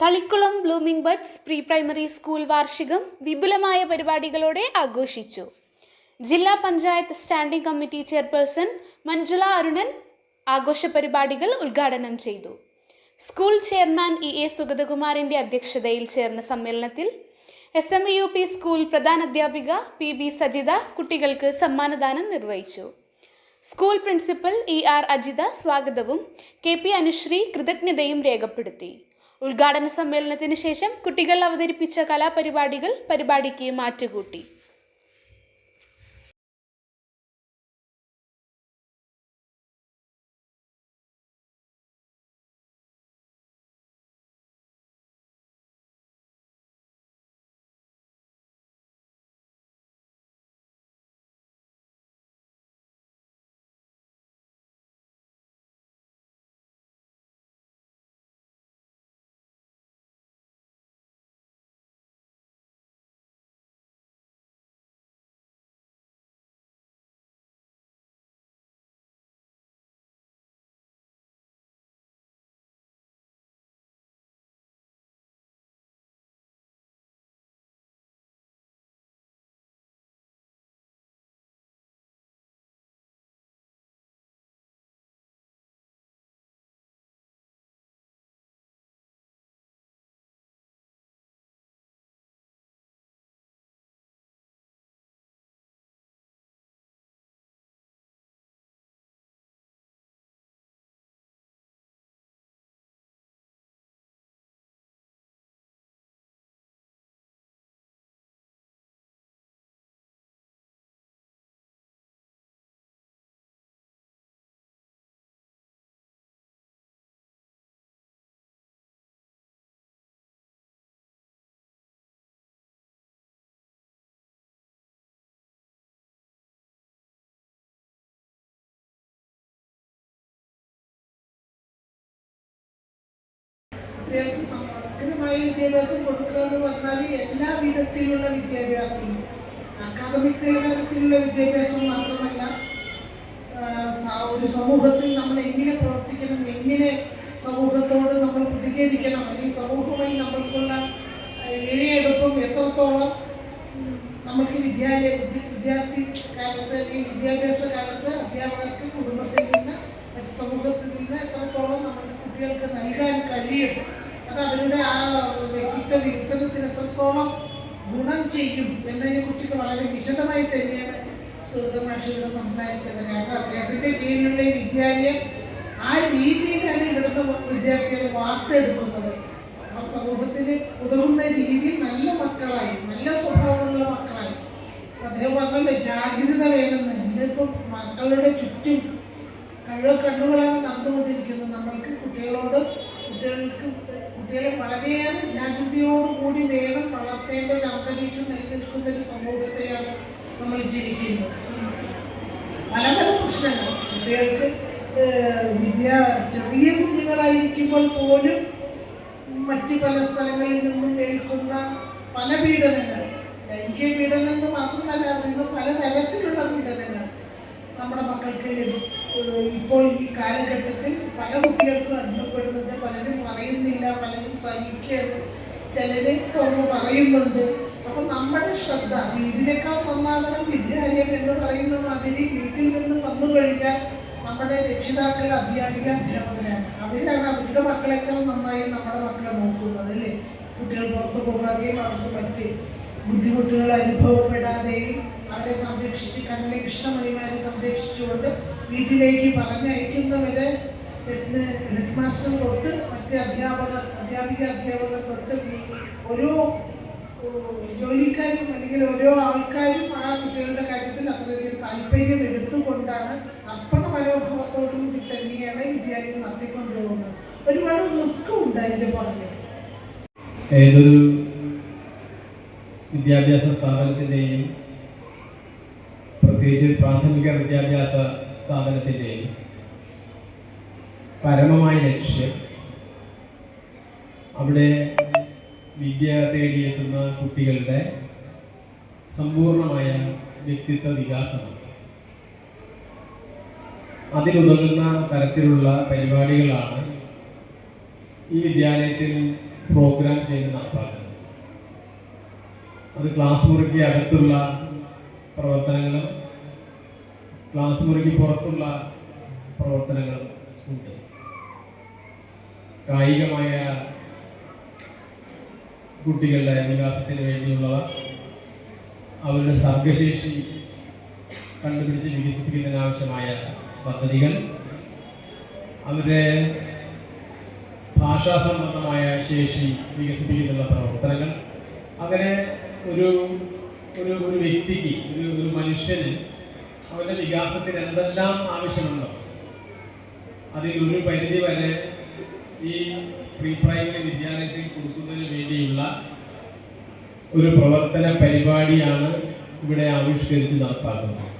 Thalikulam blooming buds pre primary school വാർഷികം വിപുലമായ പരിപാടികളോടെ ആഘോഷിച്ചു. ജില്ലാ panchayat standing committee chairperson Manjula Arunan ആഘോഷ പരിപാടികൾ ഉദ്ഘാടനം ചെയ്തു. സ്കൂൾ ചെയർമാൻ ഇ എ സുഗതകുമാറിന്റെ അധ്യക്ഷതയിൽ ചേർന്ന സമ്മേളനത്തിൽ S M U P school പ്രധാനാധ്യാപിക P B Sajitha കുട്ടികൾക്ക് സമ്മാനദാനം നിർവഹിച്ചു. School principal E R Ajitha സ്വാഗതവും കെ പി അനുശ്രീ കൃതജ്ഞതയും രേഖപ്പെടുത്തി. ഉദ്ഘാടന സമ്മേളനത്തിന് ശേഷം കുട്ടികൾ അവതരിപ്പിച്ച കലാപരിപാടികൾ പരിപാടിക്ക് മാറ്റുകൂട്ടി കുട്ടികൾക്ക് വിദ്യാഭ്യാസം കൊടുക്കുക എന്ന് പറഞ്ഞാൽ എല്ലാ വിധത്തിലുള്ള വിദ്യാഭ്യാസവും അക്കാദമിക് തലത്തിലുള്ള വിദ്യാഭ്യാസം മാത്രമല്ല ഒരു സമൂഹത്തിൽ നമ്മൾ എങ്ങനെ പ്രവർത്തിക്കണം എങ്ങനെ സമൂഹത്തോട് നമ്മൾ പ്രതികരിക്കണം അല്ലെങ്കിൽ സമൂഹമായി നമ്മൾക്കുള്ള ഇഴയെടുപ്പം എത്രത്തോളം നമുക്ക് വിദ്യാലയ വിദ്യ- വിദ്യാർത്ഥി കാലത്ത് അല്ലെങ്കിൽ വിദ്യാഭ്യാസ കാലത്ത് അധ്യാപകർക്ക് കുടുംബത്തിൽ നിന്ന് സമൂഹത്തിൽ നിന്ന് എത്രത്തോളം നമ്മൾ കുട്ടികൾക്ക് നൽകാൻ കഴിയും അവരുടെ ആ വ്യക്തിത്വ വികസനത്തിന് എത്രത്തോളം ഗുണം ചെയ്യും എന്നതിനെ കുറിച്ചൊക്കെ വളരെ വിശദമായി തന്നെയാണ് സുഗതമാഷിയുടെ സംസാരിച്ചത്. കാരണം അദ്ദേഹത്തിന്റെ കീഴിലുള്ള വിദ്യാലയം ആ രീതിയിലാണ് ഇവിടുത്തെ വിദ്യാർത്ഥികൾ വാർത്തെടുക്കുന്നത്. ആ സമൂഹത്തിന് ഉതകുന്ന രീതിയിൽ നല്ല മക്കളായി നല്ല സ്വഭാവമുള്ള മക്കളായി. അദ്ദേഹം പറഞ്ഞല്ലോ ജാഗ്രത വേണമെന്ന് ഇന്നിപ്പം മക്കളുടെ ചുറ്റും കഴിവ് കണ്ണുകളാണ് നടന്നുകൊണ്ടിരിക്കുന്നത്. നമ്മൾക്ക് കുട്ടികളോട് കുട്ടികൾക്ക് കുട്ടികളെ വളരെയേറെ ജാഗ്രതയോടുകൂടി വേണം വളർത്തേണ്ട ഒരു അന്തരീക്ഷം നിലനിൽക്കുന്ന ഒരു സമൂഹത്തെയാണ് നമ്മൾ ജീവിക്കുന്നത്. പല പല പ്രശ്നങ്ങൾ. കുട്ടികൾക്ക് വിദ്യ ചെറിയ കുട്ടികളായിരിക്കുമ്പോൾ പോലും മറ്റു പല സ്ഥലങ്ങളിൽ നിന്നും കേൾക്കുന്ന പല പീഡനങ്ങൾ. ലൈംഗിക പീഡനങ്ങൾ മാത്രമല്ല പല തരത്തിലുള്ള പീഡനങ്ങൾ നമ്മുടെ മക്കൾക്ക് ഏഹ്, ഇപ്പോൾ ഈ കാലഘട്ടത്തിൽ പല കുട്ടികൾക്കും അനുഭവപ്പെടുന്നത് പലരും പറയുന്നില്ല പലരും സഹിക്കുകയാണ്. ചിലര് തുറന്ന് പറയുന്നുണ്ട്. അപ്പൊ നമ്മുടെ ശ്രദ്ധ വീടിനേക്കാൾ നന്നാകണം വിദ്യാലയം എന്ന് പറയുന്ന മാതിരി വീട്ടിൽ നിന്ന് വന്നു കഴിഞ്ഞാൽ നമ്മുടെ രക്ഷിതാക്കൾ അധ്യാപിക അധ്യാപകരാണ്. അവരാണ് അവരുടെ മക്കളെക്കാൾ നന്നായി നമ്മുടെ മക്കളെ നോക്കുന്നത് അല്ലേ? കുട്ടികൾ പുറത്തു പോകാതെയും അവർക്ക് മറ്റ് ബുദ്ധിമുട്ടുകൾ അനുഭവപ്പെടാതെയും അവരെ സംരക്ഷിച്ച് കണ്ണിലെ കൃഷ്ണമണിമാരെ സംരക്ഷിച്ചുകൊണ്ട് വീട്ടിലേക്ക് പറഞ്ഞയക്കുന്നവരെ ഹെഡ് മാസ്റ്റർ തൊട്ട് മറ്റ് അധ്യാപകർ അധ്യാപിക അധ്യാപകർ തൊട്ട് ഓരോ ജോലിക്കാരും അല്ലെങ്കിൽ ഓരോ ആൾക്കാരും ആ കുട്ടികളുടെ കാര്യത്തിൽ അത്രയധികം താല്പര്യം എടുത്തുകൊണ്ടാണ് അർപ്പണ മനോഭാവത്തോടുകൂടി തന്നെയാണ് വിദ്യാലയം നടത്തിക്കൊണ്ടുപോകുന്നത്. ഒരുപാട് റിസ്ക് ഉണ്ട് അതിന്റെ പുറമെ ഏതൊരു വിദ്യാഭ്യാസ സ്ഥാപനത്തിന്റെയും പ്രത്യേകിച്ച് പ്രാഥമിക വിദ്യാഭ്യാസ സ്ഥാപനത്തിന്റെയും പരമമായ ലക്ഷ്യം അവിടെ വിദ്യ തേടിയെത്തുന്ന കുട്ടികളുടെ സമ്പൂർണമായ വ്യക്തിത്വ വികാസമാണ്. അതിനുതകുന്ന തരത്തിലുള്ള പരിപാടികളാണ് ഈ വിദ്യാലയത്തിൽ പ്രോഗ്രാം ചെയ്ത് നടപ്പാക്കുന്നത്. അത് ക്ലാസ് മുറിക്ക് അകത്തുള്ള പ്രവർത്തനങ്ങളും ക്ലാസ് മുറിക്ക് പുറത്തുള്ള പ്രവർത്തനങ്ങളും ഉണ്ട്. കായികമായ കുട്ടികളുടെ വികാസത്തിന് വേണ്ടിയുള്ളവ അവരുടെ സർഗശേഷി കണ്ടുപിടിച്ച് വികസിപ്പിക്കുന്നതിനാവശ്യമായ പദ്ധതികൾ അവരുടെ ഭാഷാ സംബന്ധമായ ശേഷി വികസിപ്പിക്കുന്ന പ്രവർത്തനങ്ങൾ. അങ്ങനെ ഒരു ഒരു ഒരു വ്യക്തിക്ക് ഒരു ഒരു മനുഷ്യന് അവരുടെ വികാസത്തിന് എന്തെല്ലാം ആവശ്യമുണ്ടോ? അതിലൊരു പരിധി വരെ ഈ പ്രീ പ്രൈമറി വിദ്യാലയത്തിൽ കൊടുക്കുന്നതിന് വേണ്ടിയുള്ള ഒരു പ്രവർത്തന പരിപാടിയാണ് ഇവിടെ ആവിഷ്കരിച്ച് നടപ്പാക്കുന്നത്.